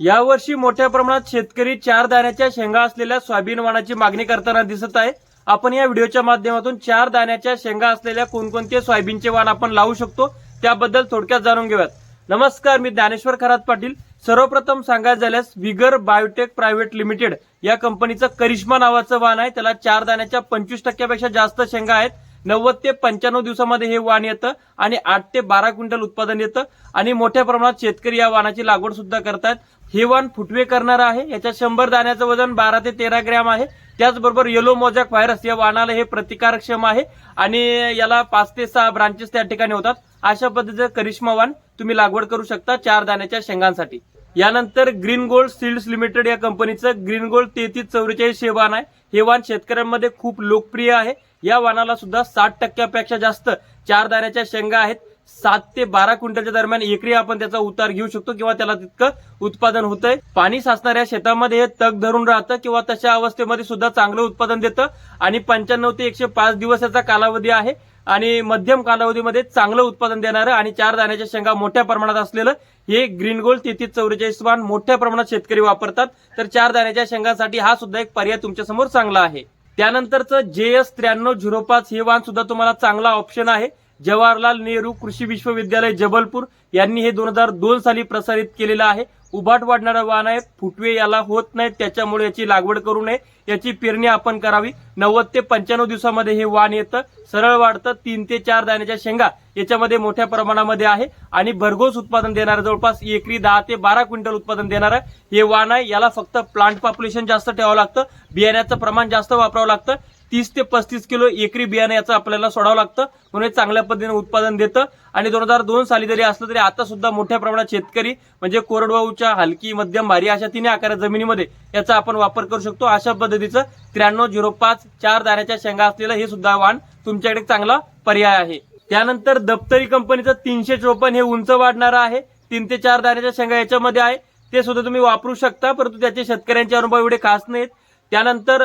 यावर्षी मोठ्या प्रमाणात शेतकरी चार दाण्याच्या शेंगा असलेल्या सोयाबीन वाणाची मागणी करताना दिसत आहे. आपण या व्हिडिओच्या माध्यमातून चार दाण्याच्या शेंगा असलेल्या कोणकोणते सोयाबीनचे वाण आपण लावू शकतो त्याबद्दल थोडक्यात जाणून घेऊयात. नमस्कार मी ज्ञानेश्वर खरात पाटील. सर्वप्रथम सांगायचं झाल्यास विगर बायोटेक प्रायव्हेट लिमिटेड या कंपनीचं करिश्मा नावाचं वाण आहे. त्याला चार दाण्याच्या पंचवीस टक्क्यापेक्षा जास्त शेंगा आहेत. नव्वद ते पंच्याण्णव दिवसामध्ये हे वाण येतं आणि आठ ते बारा क्विंटल उत्पादन येतं. आणि मोठ्या प्रमाणात शेतकरी या वाणाची लागवड सुद्धा करतात. हे वाण फुटवे करणार आहे. याच्या शंभर दाण्याचं वजन बारा ते तेरा ग्रॅम आहे. त्याचबरोबर येलो मोजॅक व्हायरस या वाणाला हे प्रतिकारक्षम आहे. आणि याला पाच ते सहा ब्रांचेस त्या ठिकाणी होतात. अशा पद्धतीचं करिश्मा वाण तुम्ही लागवड करू शकता चार दाण्याच्या शेंगांसाठी. यानंतर ग्रीन गोल्ड सीड्स लिमिटेड या कंपनीचं ग्रीन गोल्ड तेहतीस चौवेचाळीस हे वाण आहे. हे वाण शेतकऱ्यांमध्ये खूप लोकप्रिय आहे. या वाणाला सुद्धा साठ टक्क्यापेक्षा जास्त चार दाण्याच्या शेंगा आहेत. सात ते बारा क्विंटलच्या दरम्यान एकरी आपण त्याचा उतार घेऊ शकतो किंवा त्याला तितकं उत्पादन होतंय. पाणी साचणाऱ्या शेतामध्ये हे तग धरून राहतं किंवा तशा अवस्थेमध्ये सुद्धा चांगलं उत्पादन देतं. आणि पंच्याण्णव ते एकशे पाच दिवस याचा कालावधी आहे आणि मध्यम कालावधीमध्ये चांगलं उत्पादन देणारं आणि चार दाण्याच्या शेंगा मोठ्या प्रमाणात असलेलं हे ग्रीन गोल्ड तेहतीस चौवेचाळीस वाण मोठ्या प्रमाणात शेतकरी वापरतात. तर चार दाण्याच्या शेंगासाठी हा सुद्धा एक पर्याय तुमच्यासमोर चांगला आहे. त्यानंतरचं जे एस त्र्याण्णव झिरो पाच हे वाहन सुद्धा तुम्हाला चांगला ऑप्शन आहे. जवाहरलाल नेहरू कृषी विश्वविद्यालय जबलपूर यांनी हे दोन हजार दोन साली प्रसारित केलेलं आहे. उभाट वाढणारा वाण आहे. फुटवे याला होत नाही त्याच्यामुळे याची लागवड करू नये. याची पेरणी आपण करावी. नव्वद ते पंच्याण्णव दिवसामध्ये हे वाण येतं. सरळ वाढतं. तीन ते चार दाण्याच्या शेंगा याच्यामध्ये मोठ्या प्रमाणामध्ये आहे. आणि भरघोस उत्पादन देणारं जवळपास एकरी दहा ते बारा क्विंटल उत्पादन देणारं हे वाण आहे. याला फक्त प्लांट पॉप्युलेशन जास्त ठेवावं लागतं. बियाण्याचं प्रमाण जास्त वापरावं लागतं. तीस ते पस्तीस किलो एकरी बियाणे याचं आपल्याला सोडावं लागतं. म्हणून चांगल्या पद्धतीने उत्पादन देतं. आणि दोन हजार दोन साली जरी असलं तरी आता सुद्धा मोठ्या प्रमाणात शेतकरी म्हणजे कोरडवाहूच्या हलकी मध्यम भारी अशा तिन्ही आकार जमिनीमध्ये याचा आपण वापर करू शकतो. अशा पद्धतीचं त्र्याण्णव झिरो पाच चार दाण्याच्या शेंगा असलेलं हे सुद्धा वाण तुमच्याकडे एक चांगला पर्याय आहे. त्यानंतर दप्तरी कंपनीचं तीनशे चोपन्न हे उंच वाढणारं आहे. तीन ते चार दाण्याच्या शेंगा याच्यामध्ये आहे. ते सुद्धा तुम्ही वापरू शकता परंतु त्याचे शेतकऱ्यांचे अनुभव एवढे खास नाहीत. त्यानंतर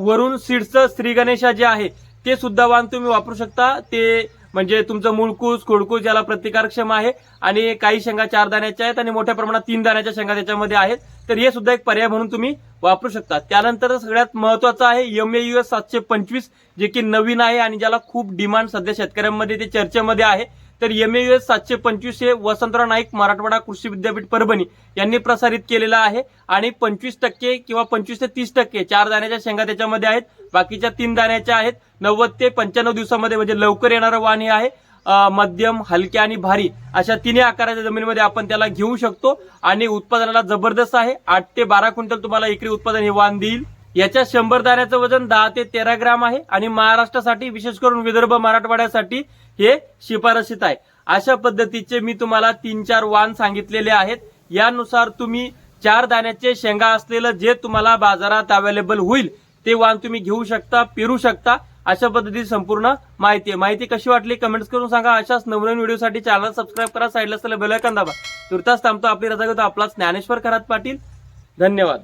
वरून सीडचं श्रीगणेशा श्री गणेशा जे आहे ते सुद्धा वाण तुम्ही वापरू शकता. ते म्हणजे तुमचं मुळकूस खोडकूस याला प्रतिकारक्षम आहे आणि काही शेंगा चार दाण्याच्या आहेत आणि मोठ्या प्रमाणात तीन दाण्याच्या शेंगा त्याच्यामध्ये आहेत. तर हे सुद्धा एक पर्याय म्हणून तुम्ही वापरू शकता. त्यानंतर सगळ्यात महत्वाचं आहे एम ए यू एस सातशे पंचवीस जे की नवीन आहे आणि ज्याला खूप डिमांड सध्या शेतकऱ्यांमध्ये ते चर्चेमध्ये आहे. तर एम ए एस सातशे पंचवीस हे वसंतराव नाईक मराठवाडा कृषी विद्यापीठ परभणी यांनी प्रसारित केलेलं आहे. आणि पंचवीस टक्के किंवा पंचवीस ते तीस टक्के चार दाण्याच्या शेंगा त्याच्यामध्ये आहेत. बाकीच्या तीन दाण्याच्या आहेत. नव्वद ते पंच्याण्णव दिवसामध्ये म्हणजे लवकर येणारं वाण हे आहे मध्यम हलक्या आणि भारी अशा तिन्ही आकाराच्या जमिनीमध्ये आपण त्याला घेऊ शकतो. आणि उत्पादनाला जबरदस्त आहे. आठ ते बारा क्विंटल तुम्हाला एकरी उत्पादन हे वाण देईल. याच्या शंभर दाण्याचं वजन दहा ते तेरा ग्राम आहे आणि महाराष्ट्रासाठी विशेष करून विदर्भ मराठवाड्यासाठी हे शिफारशीत आहे. अशा पद्धतीचे मी तुम्हाला तीन चार वाण सांगितलेले आहेत. यानुसार तुम्ही चार दाण्याचे शेंगा असलेलं जे तुम्हाला बाजारात अवेलेबल होईल ते वाण तुम्ही घेऊ शकता पेरू शकता. अशा पद्धतीची संपूर्ण माहिती आहे. माहिती कशी वाटली कमेंट्स करून सांगा. अशाच नवनवीन व्हिडिओसाठी चॅनल सबस्क्राईब करा. साईडला असलेला बेलायकन दाबा. तुर्तास थांबतो. आपली रजा घेतो आपला ज्ञानेश्वर खरात पाटील. धन्यवाद.